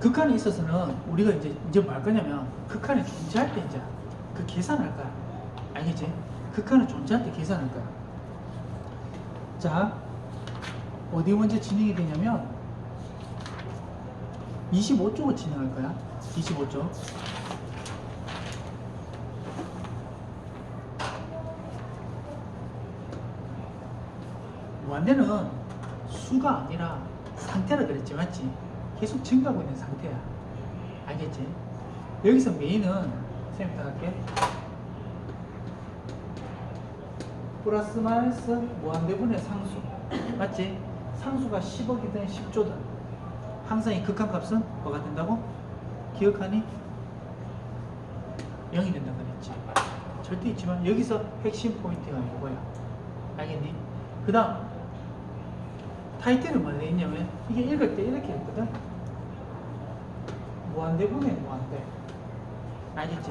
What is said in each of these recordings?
극한에 있어서는 우리가 이제 이제 뭐 할 거냐면 극한에 존재할 때 이제 그 계산할 거야. 알겠지? 극한에 존재할 때 계산할 거야. 자, 어디 먼저 진행이 되냐면 25쪽을 진행할 거야. 25쪽. 무한대는 수가 아니라 상태라 그랬지 맞지? 계속 증가하고 있는 상태야 알겠지? 여기서 메인은 쌤부터 할게 플러스 마이너스 무한대분의 상수 맞지? 상수가 10억이든 10조든 항상 이 극한값은 뭐가 된다고? 기억하니? 0이 된다 그랬지 절대 있지만 여기서 핵심 포인트가 이거야 알겠니? 그 다음 타이틀은 뭐가 있냐면 이게 읽을 때 이렇게 했거든 무한대분의 무한대 알겠지?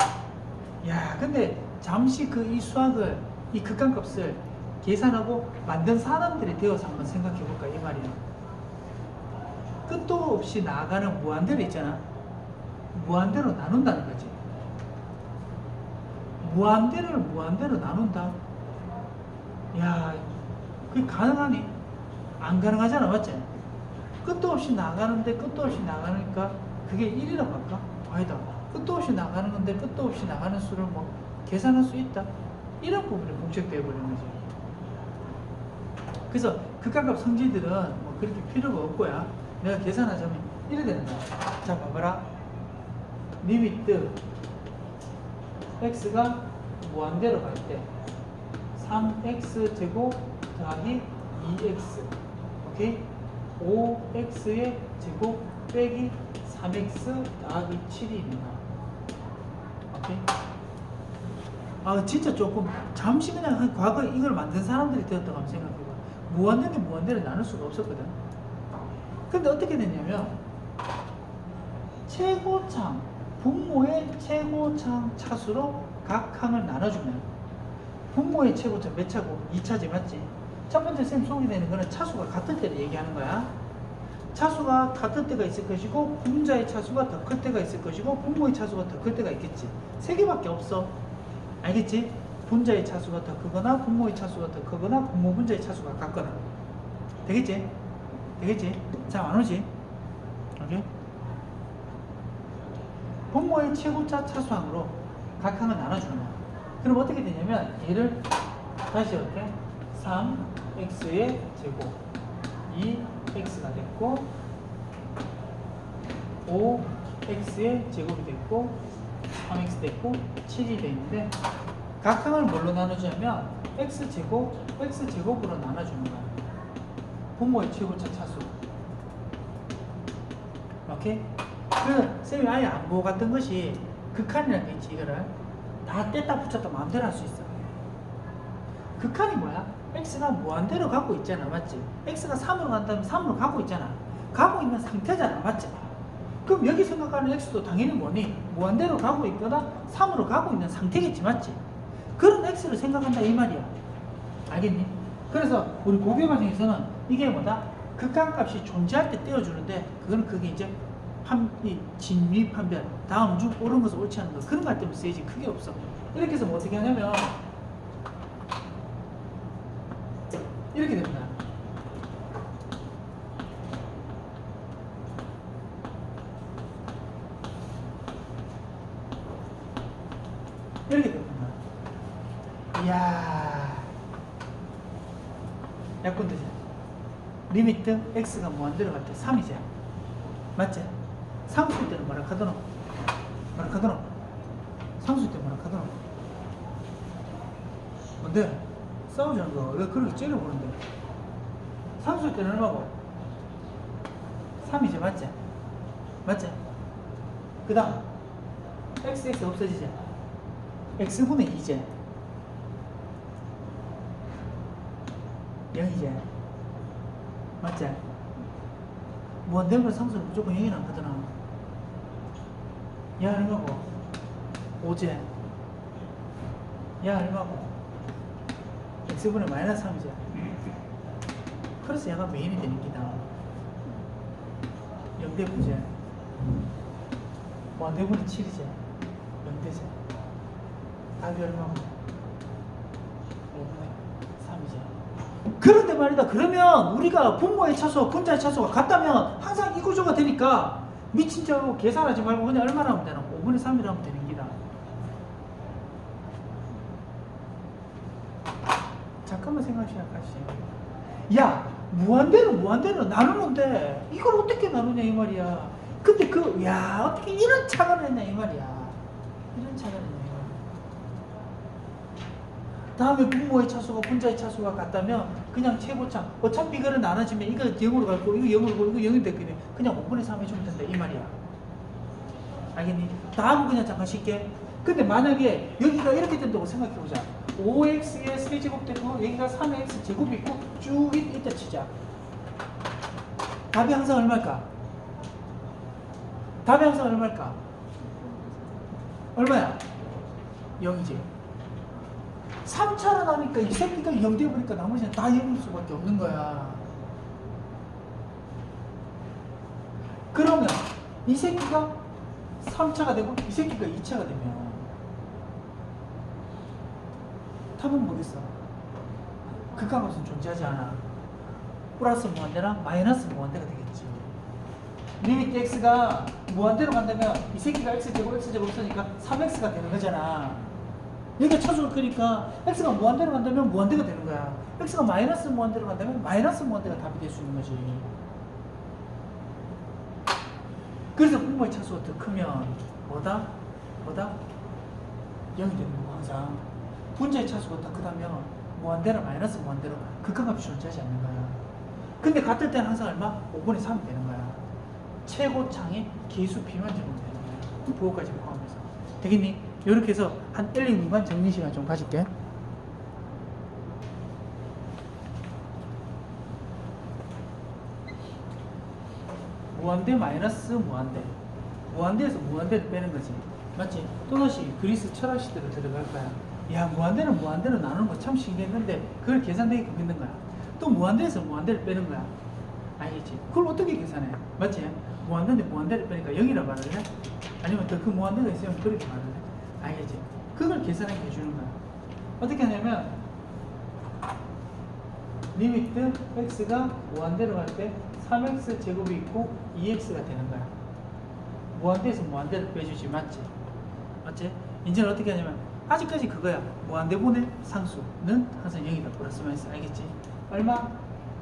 야 근데 잠시 그 이 수학을 이 극한값을 계산하고 만든 사람들이 되어서 한번 생각해 볼까 이 말이야 끝도 없이 나아가는 무한대로 있잖아 무한대로 나눈다는 거지 무한대를 무한대로 나눈다 야 그게 가능하니? 안 가능하잖아 맞지? 끝도 없이 나가는데 끝도 없이 나가니까 그게 1이라고 할까? 아니다. 끝도 없이 나가는 건데 끝도 없이 나가는 수를 뭐 계산할 수 있다. 이런 부분이 공책되어 버리는 거지. 그래서 극한값 성질들은 뭐 그렇게 필요가 없고야 내가 계산하자면 이래 거야 자 봐봐라. 리미트 x가 무한대로 갈 때 3x 제곱 더하기 2x 오케이? 5x의 제곱 빼기 3x 더하기 7입니다 오케이 아 진짜 조금 잠시 그냥 한 과거 이걸 만든 사람들이 되었다고 한번 생각해봐 무한대는 무한대를 나눌 수가 없었거든 근데 어떻게 됐냐면 최고창 분모의 최고창 차수로 각 항을 나눠주면 분모의 최고차 몇 차고? 2차지 맞지? 첫 번째 쌤 소개되는 거는 차수가 같을 때를 얘기하는 거야. 차수가 같을 때가 있을 것이고 분자의 차수가 더 클 때가 있을 것이고 분모의 차수가 더 클 때가 있겠지. 세 개밖에 없어. 알겠지? 분자의 차수가 더 크거나 분모의 차수가 더 크거나 분모 분자의 차수가 같거나. 되겠지? 되겠지? 자, 안 오지? 오케이? 분모의 최고차 차수항으로 각 항을 나눠주는 거야. 그럼 어떻게 되냐면 얘를 다시 이렇게 3x의 제곱 2x가 됐고 5x의 제곱이 됐고 3x 됐고 7이 돼 있는데 각 항을 뭘로 나누자면 x 제곱 x 제곱으로 나눠주는 거야. 분모의 최고차 차수. 오케이? 그 쌤이 아예 안 보고 갔던 것이 극한이라는 게 있지 이거를 다 뗐다 붙였다 마음대로 할 수 있어. 극한이 뭐야? X가 무한대로 가고 있잖아, 맞지? x가 3으로 간다면 3으로 가고 있잖아. 가고 있는 상태잖아, 맞지? 그럼 여기 생각하는 x도 당연히 뭐니? 무한대로 가고 있거나 3으로 가고 있는 상태겠지, 맞지? 그런 x를 생각한다 이 말이야. 알겠니? 그래서 우리 고교 과정에서는 이게 뭐다? 극한값이 존재할 때 떼어주는데 그건 그게 이제 판, 이 진위 판별 다음 중 옳은 것을 옳지 않은 것 그런 것 때문에 쓰이지 크게 없어. 이렇게 해서 뭐 어떻게 하냐면 이렇게 됩니다. 이렇게 됩니다. 이야. 약분 되죠. 리미트 x가 무한대로 갈 때 3이죠. 맞지? 상수일 때는 뭐라 카더노? 뭐라 카더노? 상수일 때 뭐라 카더노? 뭔데? 싸우자는 거왜 그렇게 째려보는데? 상수일 때는 얼마고? 3이지 맞지? 맞지? 그 다음 xx 없어지지? x분의 2제 0이제 맞지? 무한대면 상수는 무조건 0이 남거든 야 얼마고? 5제 야 얼마고? X분의 마이너스 3이제 그래서 얘가 메인이 되는 기다 0대 9제 뭐, 내분의 7이지. 연대제. 답이 얼마면? 5분의 3이지. 그런데 말이다. 그러면 우리가 분모의 차수와 분자의 차수가 같다면 항상 이 구조가 되니까 미친 척하고 계산하지 말고 그냥 얼마나 하면 되나? 5분의 3이라 하면 되는 잠깐만 생각 시작하시죠. 야, 무한대로 무한대로 나누는데 이걸 어떻게 나누냐 이 말이야. 근데 그, 야, 어떻게 이런 차가 했냐 이 말이야. 이런 차가 했냐 이 말이야. 다음에 분모의 차수가 분자의 차수가 같다면 그냥 최고차. 어차피 이거를 나눠지면 이거 0으로 갈 거고 이거 0으로 가고 이거 0이 됐거든. 그냥 5분의 3 해주면 된다 이 말이야. 알겠니? 다음 그냥 잠깐 쉽게. 근데 만약에 여기가 이렇게 된다고 생각해보자. 5x의 세제곱 되고 여기가 3x 제곱이 있고 쭉 이- 이따 치자. 답이 항상 얼마일까? 답이 항상 얼마일까? 얼마야? 0이지. 3차로 나니까 이 새끼가 0 되어버리니까 나머지는 다 0일 수밖에 없는 거야. 그러면 이 새끼가 3차가 되고 이 새끼가 2차가 되면 답은 뭐겠어? 극한값은 존재하지 않아. 플러스 무한대나 마이너스 무한대가 되겠지. 리미트 x가 무한대로 간다면 이 새끼가 x제곱 x제곱 없으니까 3x가 되는 거잖아. 여기가 차수가 크니까 x가 무한대로 간다면 무한대가 되는 거야. x가 마이너스 무한대로 간다면 마이너스 무한대가 답이 될 수 있는 거지. 그래서 분모의 차수가 더 크면 뭐다? 뭐다? 0이 되는 거고 항상. 분자의 차수가 더 크다면 무한대로 마이너스 무한대로 극한값이 존재하지 않는 거야. 근데 같을 때는 항상 얼마? 5분의 3이 되는 거야. 최고창의 개수 비만 적으면 되는 거야. 부호까지 포함해서. 되겠니? 이렇게 해서 한 1, 2분간 정리 시간 좀 가질게. 무한대 마이너스 무한대. 무한대에서 무한대를 빼는 거지. 맞지? 또다시 그리스 철학 시대로 들어갈 거야. 야, 무한대는 무한대로 나누는 거 참 신기했는데 그걸 계산되기 힘든 거야. 또 무한대에서 무한대를 빼는 거야. 알겠지? 그걸 어떻게 계산해? 맞지? 무한대인데 무한대를 빼니까 0이라 말을 해? 아니면 더 그 무한대가 있으면 그렇게 말을 해? 알겠지? 그걸 계산하게 해주는 거야. 어떻게 하냐면 리미트 x가 무한대로 갈 때 3x 제곱이 있고 2x가 되는 거야. 무한대에서 무한대를 빼주지 맞지? 맞지? 이제는 어떻게 하냐면 아직까지 그거야. 무한대분의 상수는 항상 0이다. 플러스 마이너스 알겠지? 얼마?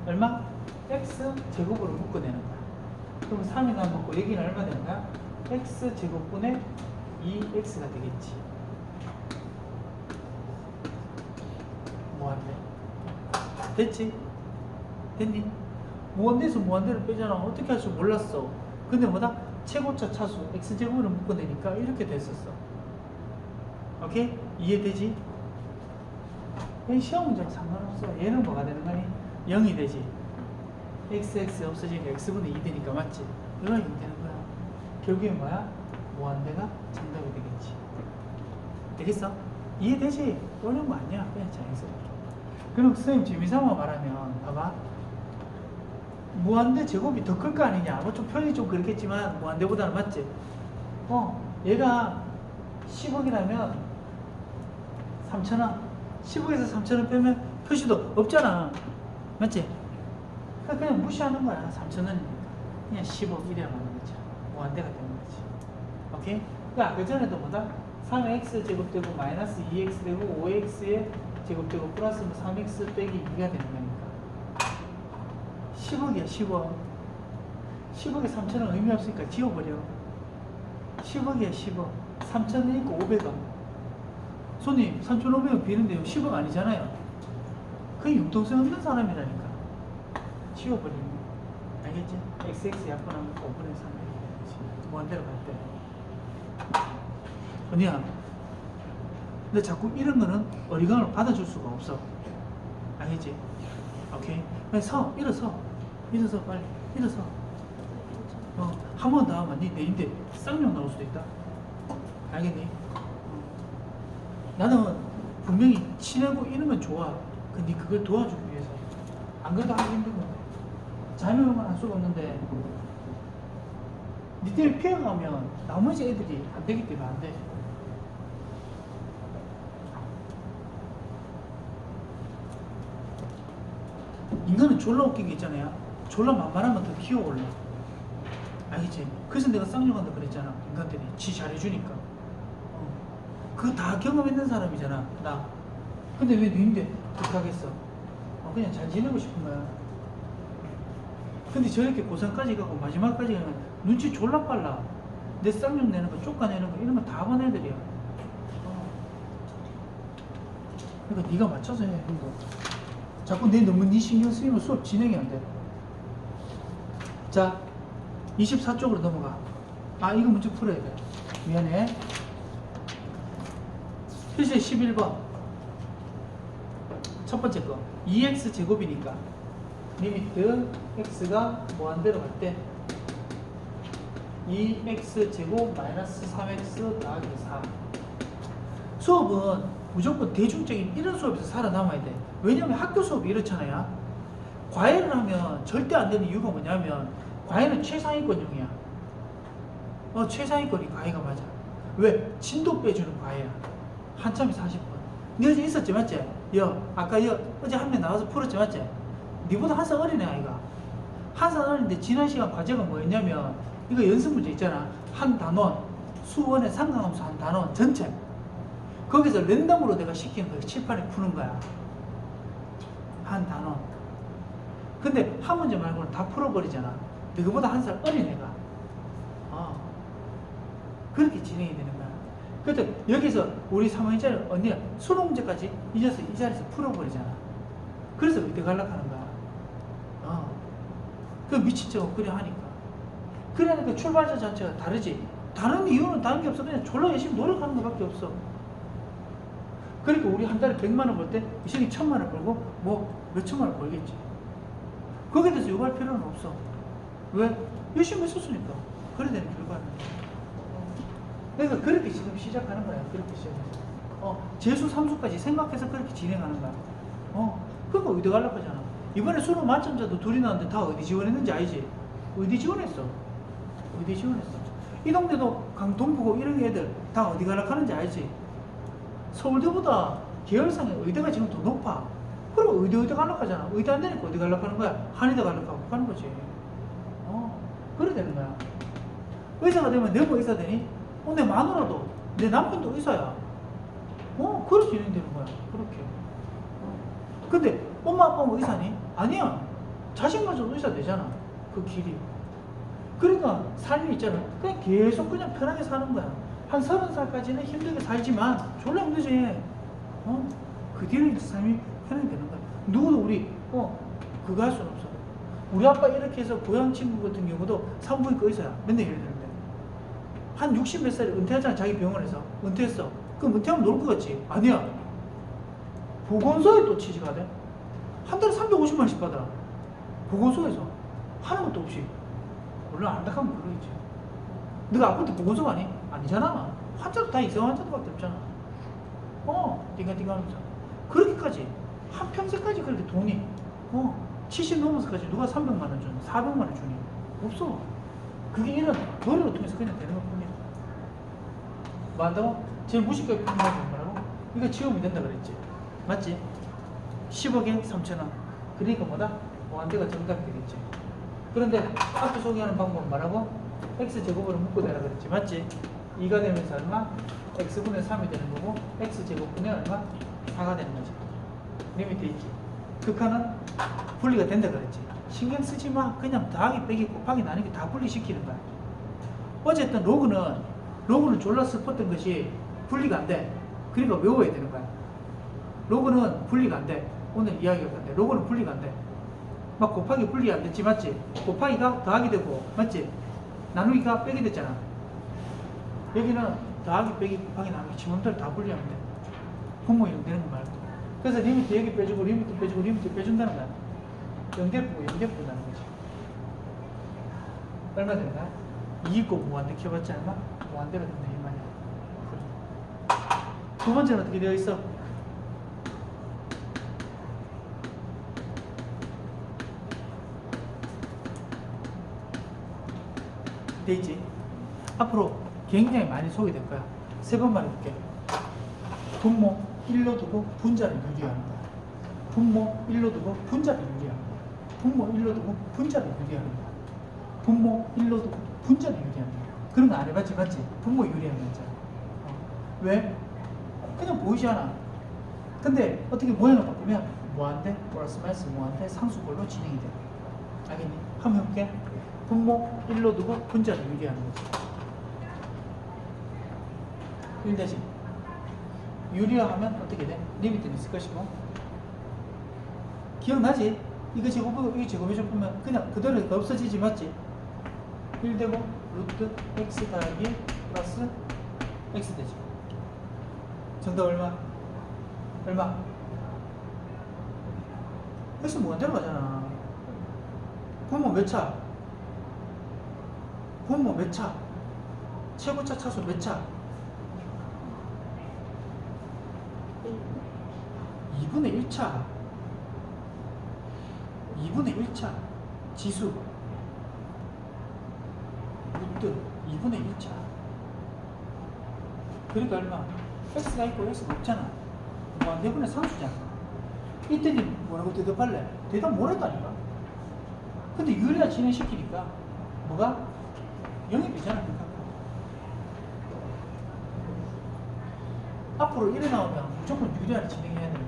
얼마? x 제곱으로 묶어내는 거야. 그럼 3이 남았고 여기는 얼마 되는 거야? x 제곱분의 2x가 되겠지. 무한대. 됐지? 됐니? 무한대에서 무한대를 빼잖아. 어떻게 할 줄 몰랐어. 근데 뭐다? 최고차 차수 x제곱으로 묶어내니까 이렇게 됐었어. 오케이? 이해되지? 얘 시험 문제랑 상관없어. 얘는 뭐가 되는 거니? 0이 되지. xx 없어지니까 x분의 2 되니까 맞지? 이거랑 0 되는 거야. 결국에 뭐야? 무한대가 정답이 되겠지. 되겠어? 이해되지? 어려운 거 아니야. 그냥 자연스럽게. 그럼 선생님 재미삼아 말하면 봐봐. 무한대 제곱이 더 클 거 아니냐? 뭐 좀 표현이 좀 그렇겠지만 무한대보다는 맞지? 어, 얘가 10억이라면 3천원. 10억에서 3천원 빼면 표시도 없잖아. 맞지? 그러니까 그냥 무시하는 거야. 3천원이니까. 그냥 10억 이래야 하는 거지. 무한대가 되는 거지. 오케이? 그러니까 그 전에도 뭐다? 3x 제곱되고 마이너스 2x 되고 5x에 제곱되고 플러스 3x 빼기 2가 되는 거니까. 10억이야 10억. 10억에 3천원 의미 없으니까 지워버려. 10억이야 10억. 3천원 있고 500원 손님 3,500원 비는데요. 10억 아니잖아요. 그 융통성 없는 사람이라니까. 지워버리는 거 알겠지? XX 약분하면 5분의 3이 되지. 무한대로 갈때. 언니야. 근데 자꾸 이런 거는 어리광을 받아줄 수가 없어. 알겠지? 오케이. 빨리 서. 일어서. 일어서 빨리. 일어서. 어, 한 번 더 하면 네 내인데 쌍욕 나올 수도 있다. 알겠니? 어. 나는 분명히 친하고 이런 건 좋아. 근데 그걸 도와주기 위해서. 안 그래도 하기 힘든 건데. 자명만 할 수가 없는데. 니 때문에 피해가면 나머지 애들이 안 되기 때문에 안 돼. 인간은 졸라 웃긴 게 있잖아요. 졸라 만만하면 더 기어올라. 알겠지? 그래서 내가 쌍욕한다 그랬잖아. 인간들이 지 잘해주니까. 어. 그거 다 경험했는 사람이잖아. 나. 근데 왜 니인데 그렇게하겠어? 어, 그냥 잘 지내고 싶은 거야. 근데 저렇게 고생까지 가고 마지막까지 가면 눈치 졸라 빨라. 내 쌍욕 내는 거, 쫓아내는 거 이런 거다 본 애들이야. 어. 그러니까 네가 맞춰서 해. 행동. 자꾸 내 너무 네 신경 쓰이면 수업 진행이 안 돼. 자, 24쪽으로 넘어가. 아, 이거 문제 풀어야 돼. 미안해. 필수 11번. 첫 번째 거. 2x 제곱이니까. 리미트 x가 무한대로 갈 때 2x 제곱 마이너스 3x 더하기 4 수업은 무조건 대중적인 이런 수업에서 살아남아야 돼 왜냐면 학교 수업이 이렇잖아요 과외를 하면 절대 안 되는 이유가 뭐냐면 과외는 최상위권용이야 어 최상위권이 과외가 맞아 왜? 진도 빼주는 과외야 한참이 40분. 네 어제 있었지 맞지? 여 아까 여 어제 한 명 나와서 풀었지 맞지? 니보다 한 살 어린 애 아이가. 한 살 어린데 지난 시간 과제가 뭐였냐면 이거 연습 문제 있잖아. 한 단원 수원의 상강함수 한 단원 전체. 거기서 랜덤으로 내가 시키는 거 칠판에 푸는 거야. 한 단원. 근데 한 문제 말고는 다 풀어버리잖아. 너보다 한 살 어린 애가. 어. 그렇게 진행이 되는 거야 그래서 여기서 우리 3학년짜리 언니가 수능 문제까지 잊어서 이 자리에서 풀어버리잖아 그래서 의대 갈락 하는 거야 어. 그 미친 척 그래 하니까. 그러니까 출발자 자체가 다르지. 다른 이유는 다른 게 없어. 그냥 졸라 열심히 노력하는 것밖에 없어. 그러니까 우리 한 달에 100만 원 벌 때 이 새끼 천만 원 벌고 뭐 몇천만 원 벌겠지. 거기에 대해서 욕할 필요는 없어. 왜? 열심히 했었으니까. 그래야 되는 결과는. 그러니까 그렇게 지금 시작하는 거야. 그렇게 시작해서. 어, 재수, 삼수까지 생각해서 그렇게 진행하는 거야. 어, 그러니까 의대 가려고 하잖아. 이번에 수능 만점자도 둘이 나왔는데 다 어디 지원했는지 알지? 어디 지원했어? 어디 지원했어? 이 동네도 강동부고 이런 애들 다 어디 가려고 하는지 알지? 서울대보다 계열상의 의대가 지금 더 높아. 그럼 의대 의대 가려고 하잖아. 의대 안 되니까 어디 가려고 하는 거야? 한의대 가려고 하고 가는 거지. 어, 그래 되는 거야. 의사가 되면 내뭐 의사 되니? 어, 내 마누라도, 내 남편도 의사야. 어, 그렇게 진행되는 거야. 그렇게. 어. 근데 엄마 아빠가 뭐 의사니? 아니야. 자식마저 의사 되잖아. 그 길이. 그러니까 삶이 있잖아. 그냥 계속 그냥 편하게 사는 거야. 한 서른 살까지는 힘들게 살지만 졸라 힘들지. 어? 그 뒤로 삶이 편하게 되는 거야. 누구도 우리 어 그거 할 수는 없어. 우리 아빠 이렇게 해서 고향 친구 같은 경우도 산부인과 의사야. 맨날 일을 되는데. 한 60 몇 살에 은퇴하잖아. 자기 병원에서. 은퇴했어. 그럼 은퇴하면 놀 것 같지? 아니야. 보건소에 또 취직하대 한 달에 350만 원씩 받아. 보건소에서. 하는 것도 없이. 물론 안락하면 모르겠지. 너가 아플 때 보건소 가니? 아니잖아. 환자도 다 이상한 환자들밖에 없잖아. 어, 띵가띵가 하면서. 그렇게까지. 한 평생까지 그렇게 돈이, 어, 70 넘어서까지 누가 300만 원 주니? 400만 원 주니? 없어. 그게 이런 노력을 통해서 그냥 되는 것 뿐이야. 뭐 한다고? 제일 무식하게 표현하는 거라고? 이거 지우면 된다 그랬지. 맞지? 10억에 3천원. 그러니까 뭐다? 무한대가 정답이 되겠지. 그런데 앞에 소개하는 방법은 뭐라고? x제곱으로 묶고 내라 그랬지. 맞지? 2가 되면서 얼마? x분의 3이 되는 거고 x제곱분의 얼마? 4가 되는 거지. 리미트 있지. 극한은 분리가 된다 그랬지. 신경 쓰지 마. 그냥 더하기, 빼기, 곱하기, 나누기 다 분리시키는 거야. 어쨌든 로그는 로그는 졸라 슬펐던 것이 분리가 안 돼. 그러니까 외워야 되는 거야. 로그는 분리가 안 돼. 오늘 이야기할 건데 로그는 분리가 안 돼. 막 곱하기 분리 안 됐지 맞지? 곱하기가 더하기 되고 맞지? 나누기가 빼기 됐잖아. 여기는 더하기 빼기 곱하기 나누기 지문대로 다 분리하면 돼. 분모 연되는 거 말고. 그래서 리미트 여기 빼주고 리미트 빼주고 리미트 빼준다는 거야. 연계부고 연계부다는 거지. 얼마 되는 거야? 이익고 무한대 키워봤지 얼마? 무한대가 된다 이 말이야. 두 번째는 어떻게 되어 있어? 돼 있지. 앞으로 굉장히 많이 소개될 거야. 세 번 말해볼게. 분모 1로 두고 분자를 거야. 분모 1로 두고 분자를 거야. 분모 1로 두고 분자를 거야. 분모 1로 두고 분자를 거야. 그런 거 안 해봤지, 맞지? 유리하는 거 있잖아. 어. 왜? 그냥 보이잖아. 근데 어떻게 모양을 바꾸면 무한대, 플러스 마이너스 무한대, 상수별로 진행이 돼. 알겠니? 한번 해볼게. 분모 1로 두고 분자를 유리하는 거지. 1 대신 유리화하면 어떻게 돼? 리미트는 있을 것이고 기억나지? 이거 제곱하고 이거 제곱해줘 보면 그냥 그대로 없어지지 맞지? 1 되고 루트 x 더하기 플러스 x 되지 정답 얼마? 얼마? x 무한대로 가잖아 분모 몇 차? 분모 몇 차? 최고차 차수 몇 차? 2분의 1차 2분의 1차 지수 루트 2분의 1차 그러니까 얼마? x가 있고 x가 없잖아 무한대분의 상수잖아 이때니 뭐라고 대답할래? 대답 못 했다니까 근데 유리화 진행시키니까 뭐가? 0이 되잖아 그러니까. 앞으로 이래 나오면 무조건 유리화를 진행해야 되는.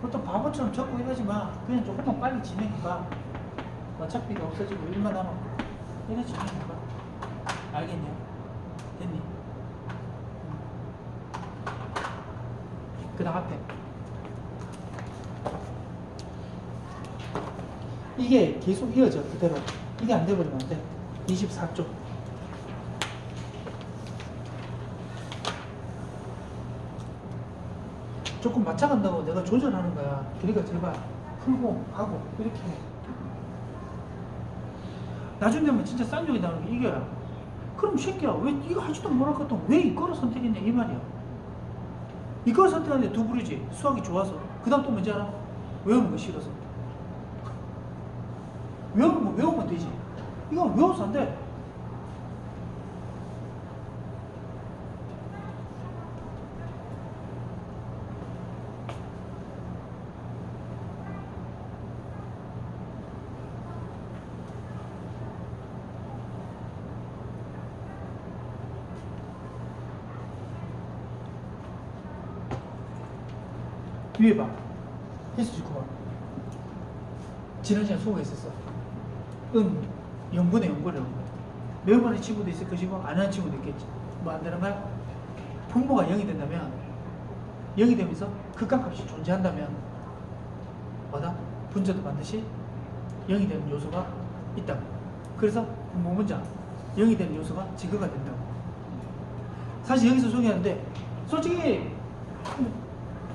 보통 바보처럼 적고 이러지 마. 그냥 조금만 빨리 진행해봐. 어차피 없어지고 일만 남았고. 이래 진행해봐. 알겠냐? 됐니? 그 다음 앞에. 이게 계속 이어져, 그대로. 이게 안 돼버리면 안 돼. 24쪽. 조금 맞춰간다고 내가 조절하는 거야. 그러니까 제발 풀고 하고 이렇게 해. 나중 되면 진짜 쌍욕이 나오는 게 이거야. 그럼 새끼야 왜 이거 하지도 못할 것도 왜 이거를 선택했냐 이 말이야. 이걸 선택하는데 두 부리지 수학이 좋아서 그 다음 또 뭔지 알아? 외우는 거 싫어서 외우는 거 외우면 되지 이건 외워서 안 돼. 위에 봐. 헬스 주고 봐. 수고가 있었어. 은, 0분의 0분의 0. 매우 많은 친구도 있을 것이고, 안 하는 친구도 있겠지. 뭐 안 되는 거야? 분모가 0이 된다면, 0이 되면서 극한값이 존재한다면, 뭐다? 분자도 반드시 0이 되는 요소가 있다고. 그래서 분모 분자, 0이 되는 요소가 지그가 된다고. 사실 여기서 소개하는데, 솔직히,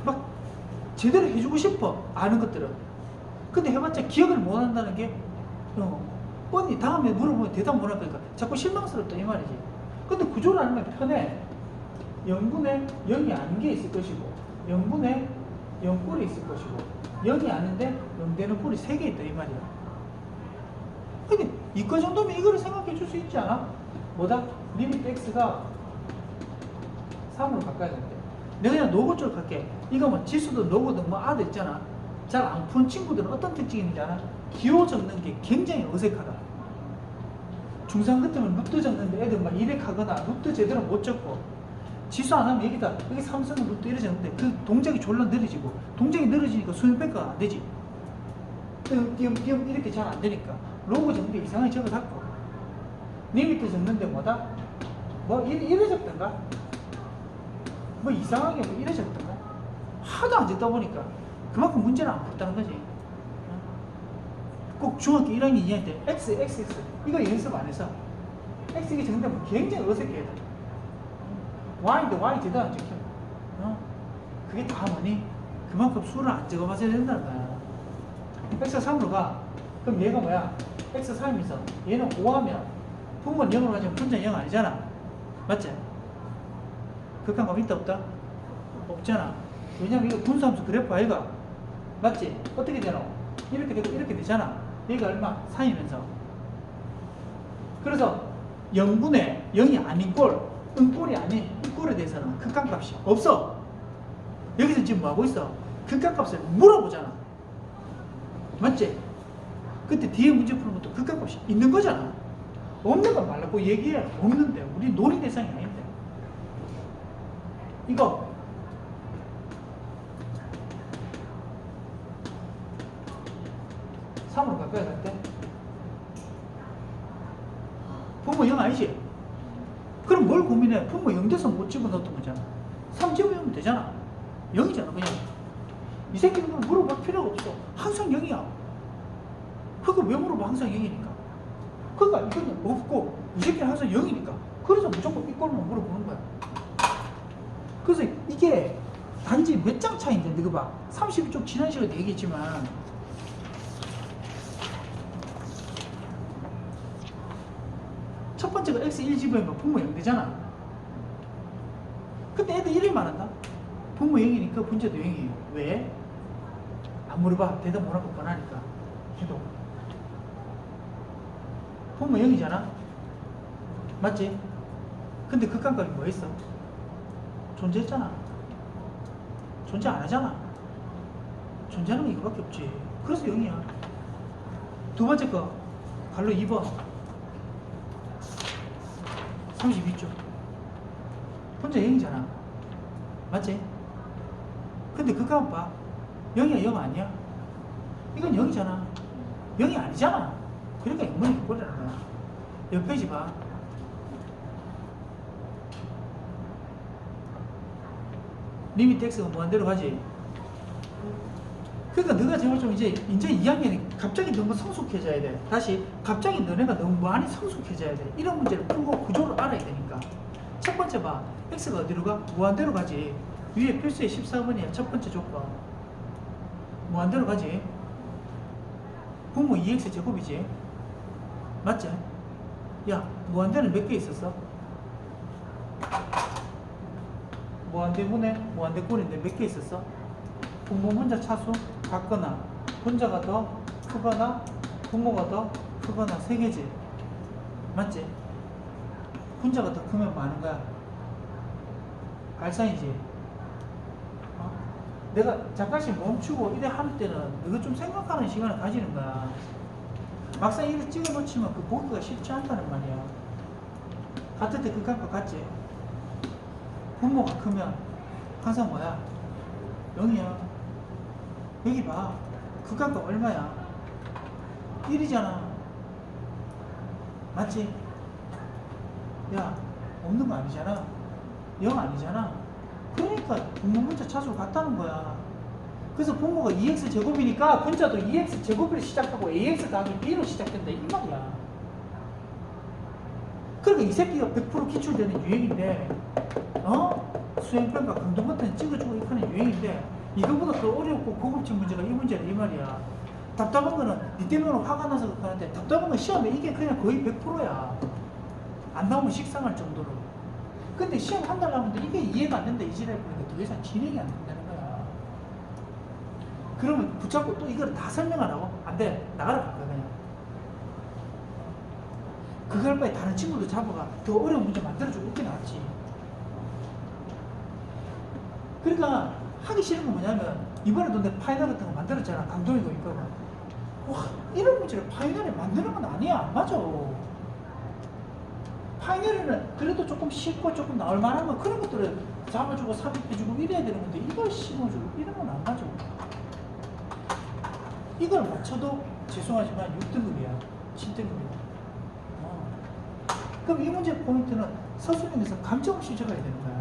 막 제대로 해주고 싶어 아는 것들은 근데 해봤자 기억을 못 한다는 게 어, 뻔히 다음에 물어보면 대답 못할 거니까 자꾸 실망스럽다 이 말이지 근데 구조를 아는 게 편해 0분의 0이 아닌 게 있을 것이고 0분의 0꼴이 있을 것이고 0이 아닌데 0되는 꼴이 3개 있다 이 말이야 근데 이거 정도면 이거를 생각해 줄 수 있지 않아? 뭐다? 리미트 x가 3으로 바꿔야 된대 내가 그냥 노골적으로 갈게. 이거 뭐 지수도 노거든 뭐 아들 있잖아. 잘 안 푸는 친구들은 어떤 특징이 알아? 기호 적는 게 굉장히 어색하다. 중3 같으면 루트 적는데 애들 막 이렉하거나 루트 제대로 못 적고 지수 안 하면 여기다 여기 삼성은 루트 이래 적는데 그 동작이 졸라 느려지고 동작이 느려지니까 수행평가가 안 되지. 띄엄띄엄 이렇게 잘 안 되니까 로고 적는데 이상하게 적어놨고 리미트 적는데 뭐다? 뭐 이래, 이래 적던가? 뭐 이상하게 뭐 이래 적던가? 하도 안 적다 보니까 그만큼 문제는 안 풀었다는 거지. 어? 꼭 중학교 1학년 2학년 때 X, X, X 이거 연습 안 해서 X 적는데 뭐 굉장히 어색해. Y인데 Y 제대로 안 적혀. 어? 그게 다 뭐니? 그만큼 수를 안 적어봐야 된다는 거야. X가 3으로 가. 그럼 얘가 뭐야? X 3이면서 얘는 5하면 분모는 0으로 가지면 분자는 0 아니잖아. 맞지? 극한감 있다 없다? 없잖아. 왜냐면 이거 분수함수 그래프 아이가 맞지? 어떻게 되노? 이렇게 되고 이렇게 되잖아. 얘가 얼마? 3이면서. 그래서 0분의 0이 아닌 꼴, 은꼴이 아닌 이 꼴에 대해서는 극한값이 없어. 여기서 지금 뭐하고 있어? 극한값을 물어보잖아. 맞지? 그때 뒤에 문제 푸는 것도 극한값이 있는 거잖아. 없는 건 말라고 얘기해. 없는데. 우리 논의 대상이 아닌데. 이거. 삼으로 가까이 갈 때? 0 아니지? 그럼 뭘 고민해? 분모 0 돼서 못 집어넣었던 거잖아. 3 집어넣으면 되잖아. 0이잖아, 그냥. 이 새끼는 물어볼 필요가 없어. 항상 0이야. 그거 왜 물어봐? 항상 0이니까. 그러니까 이거는 없고, 이 새끼는 항상 0이니까. 그래서 무조건 이 꼴만 물어보는 거야. 그래서 이게 단지 몇 장 차이인데, 너가 봐. 32쪽 지난 시간에 얘기했지만, 첫 번째가 x1 집어넣으면 분모 0 되잖아. 근데 애들 이름이 많았다. 분모 0이니까 분자도 0이에요. 왜? 안 물어봐. 대답 못하고 뻔하니까. 해도. 분모 0이잖아. 맞지? 근데 극한값이 뭐 있어? 존재했잖아. 존재 안 하잖아. 존재하는 게 이거밖에 없지. 그래서 0이야. 두 번째 거. 갈로 2번. 32쪽. 혼자 0이잖아. 맞지? 근데 그거 한번 봐. 0이야, 0 아니야? 이건 0이잖아. 0이 아니잖아. 그러니까 0분의 6이라는 거야. 옆 페이지 봐. 리미트 x가 무한대로 가지. 그러니까 너가 제발 좀 이제 이제 2학년이 갑자기 너무 성숙해져야 돼. 다시 갑자기 너네가 너무 많이 성숙해져야 돼. 이런 문제를 풀고 구조를 알아야 되니까. 첫 번째 봐. x가 어디로 가? 무한대로 가지. 위에 필수의 14번이야. 첫 번째 조건. 무한대로 가지. 분모 2x 제곱이지. 맞지? 야, 무한대는 몇 개 있었어? 무한대분의 무한대꼴인데 몇 개 있었어? 분모 분자 차수 같거나 분자가 더 크거나 분모가 더 크거나 세 개지 맞지? 분자가 더 크면 많은 거야 알상이지 어? 내가 잠깐씩 멈추고 이래 할 때는 이거 좀 생각하는 시간을 가지는 거야 막상 이렇게 찍어 놓치면 그 보기가 쉽지 않다는 말이야 같을 때 극한값 같지? 분모가 크면 항상 뭐야? 0이야 여기 봐. 극한값 얼마야? 1이잖아. 맞지? 야, 없는 거 아니잖아. 0 아니잖아. 그러니까 분모 문자 차수가 같다는 거야. 그래서 분모가 2x 제곱이니까 분자도 2x 제곱으로 시작하고 ax 더하기 b로 시작된다. 이 말이야. 그러니까 이 새끼가 100% 기출되는 유형인데, 어? 수행평가 강동 같은 찍어주고 이거는 유형인데, 이거보다 더 어렵고 고급진 문제가 이 문제다 이 말이야. 답답한 거는 니 때문에 화가 나서 그러는데 답답한 건 시험에 이게 그냥 거의 100%야. 안 나오면 식상할 정도로. 근데 시험 한 달 남았는데 이게 이해가 안 된다 이지랄 그러니까 더 이상 진행이 안 된다는 거야. 그러면 붙잡고 또 이걸 다 설명하라고? 안 돼. 나가라 그냥. 할 바에 다른 친구도 잡아가 더 어려운 문제 만들어주고 이게 낫지. 그러니까 하기 싫은 건 뭐냐면 이번에도 내 파이널 같은 거 만들었잖아. 감동이고 있고 와 이런 문제를 파이널에 만드는 건 아니야. 안 맞아. 파이널에는 그래도 조금 쉽고 조금 나올 만한 거 그런 것들을 잡아주고 삽입해주고 이래야 되는 건데 이걸 심어주고 이런 건안 맞아 이걸 맞춰도 죄송하지만 6등급이야. 7등급이야. 어. 그럼 이 문제 포인트는 서술형에서 감정 없이 적어야 되는 거야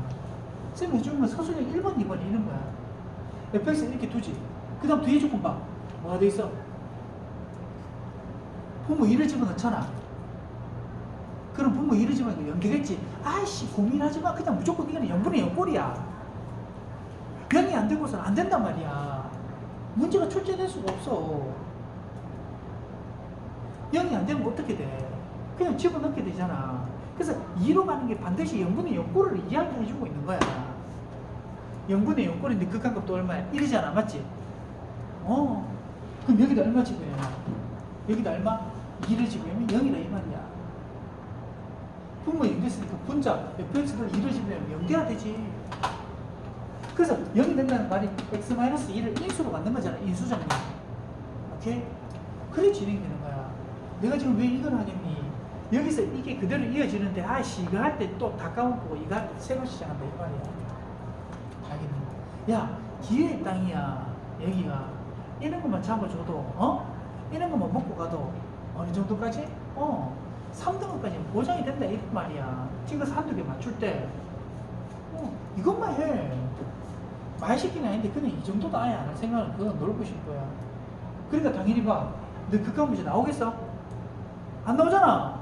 쌤 해주면 서술형 1번, 2번 이런 거야. fx 이렇게 두지. 그 다음 뒤에 조금 봐. 뭐가 돼 있어? 분모 2를 집어넣잖아. 그럼 분모 2를 집어넣으면 0 되겠지. 아이씨, 고민하지 마. 그냥 무조건 이거는 0분의 0꼴이야. 0이 안 되고서는 안 된단 말이야. 문제가 출제될 수가 없어. 0이 안 되면 어떻게 돼? 그냥 집어넣게 되잖아. 그래서 2로 가는 게 반드시 0분의 0꼴을 이야기해주고 있는 거야. 0분의 0꼴인데 극한값도 얼마야? 1이잖아. 맞지? 어. 그럼 여기다 얼마 집어야 여기다 얼마? 2를 집으면 0이라 이 말이야. 분모 연결했으니까 분자 fx를 2를 집으면 연결가 되지. 그래서 0이 된다는 말이 x-1을 인수로 갖는 거잖아. 인수정리. 오케이? 그래 진행되는 거야. 내가 지금 왜 이걸 하겠니? 여기서 이게 그대로 이어지는데 아씨 이거 할 때또다 까먹고 이거 할 때 새로 시작한다 이 말이야. 알겠니? 야 기회의 땅이야 여기가 이런 것만 잡아줘도 어? 이런 것만 먹고 가도 어느 정도까지? 어 3등급까지 보장이 된다 이런 말이야 티그스 한두 개 맞출 때 어, 이것만 해 말 시키는 아닌데 그냥 이 정도도 아예 안 할 생각은 그건 놀고 싶은 거야 그러니까 당연히 봐너 극한 문제 나오겠어? 안 나오잖아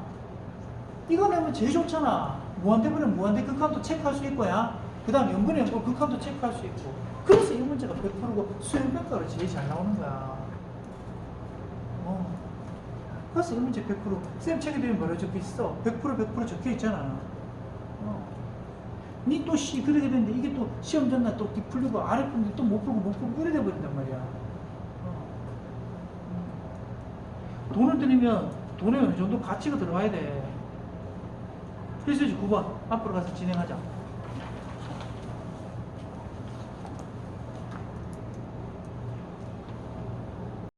이거 내면 제일 좋잖아 무한대분은 무한대 극한도 체크할 수 있고야 그 다음 연분의 연분 극한도 체크할 수 있고 그래서 이 문제가 100%고 수행평가로 제일 잘 나오는 거야 어. 그래서 이 문제 100%쌤 책에 되면 뭐라 적혀 있어? 100% 100% 적혀 있잖아 어. 니또 씨 그러게 되는데 이게 또 시험 전날 또 풀리고 아래 풀는데 또못 풀고 못 풀고 이래 돼버린단 말이야 어. 음. 돈을 들이면 돈에 어느 정도 가치가 들어와야 돼 필수지. 9번. 앞으로 가서 진행하자